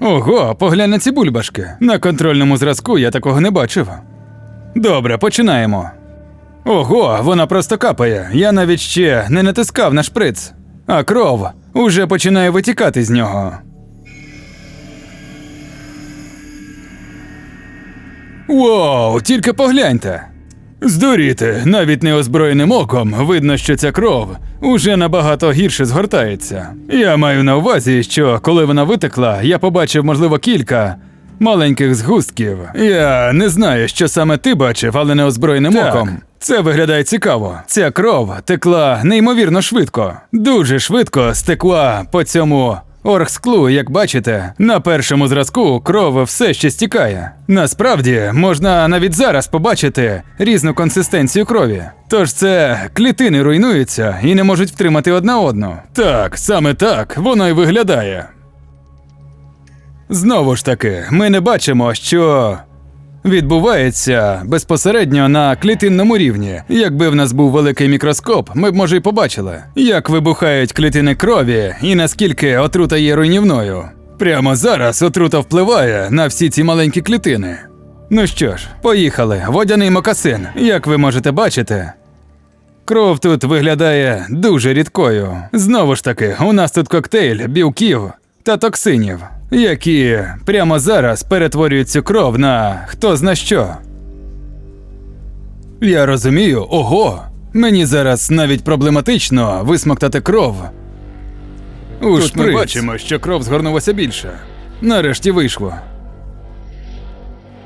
Ого, поглянь на ці бульбашки. На контрольному зразку я такого не бачив. Добре, починаємо. Ого, вона просто капає. Я навіть ще не натискав на шприц. А кров уже починає витікати з нього. Вау, тільки погляньте. Здуріти, навіть неозброєним оком видно, що ця кров уже набагато гірше згортається. Я маю на увазі, що коли вона витекла, я побачив, можливо, кілька маленьких згустків. Я не знаю, що саме ти бачив, але неозброєним Так. оком. Це виглядає цікаво. Ця кров текла неймовірно швидко. Дуже швидко стекла по цьому оргсклу, як бачите. На першому зразку кров все ще стікає. Насправді можна навіть зараз побачити різну консистенцію крові. Тож це клітини руйнуються і не можуть втримати одна одну. Так, саме так воно й виглядає. Знову ж таки, ми не бачимо, що відбувається безпосередньо на клітинному рівні. Якби в нас був великий мікроскоп, ми б може й побачили, як вибухають клітини крові і наскільки отрута є руйнівною. Прямо зараз отрута впливає на всі ці маленькі клітини. Ну що ж, поїхали. Водяний мокасин. Як ви можете бачити, Кров тут виглядає дуже рідкою. Знову ж таки, у нас тут коктейль білків та токсинів, які прямо зараз перетворюють цю кров на хто зна що. Я розумію, ого, мені зараз навіть проблематично висмоктати кров. У Тут ми бачимо, що кров згорнулася більше. Нарешті вийшло.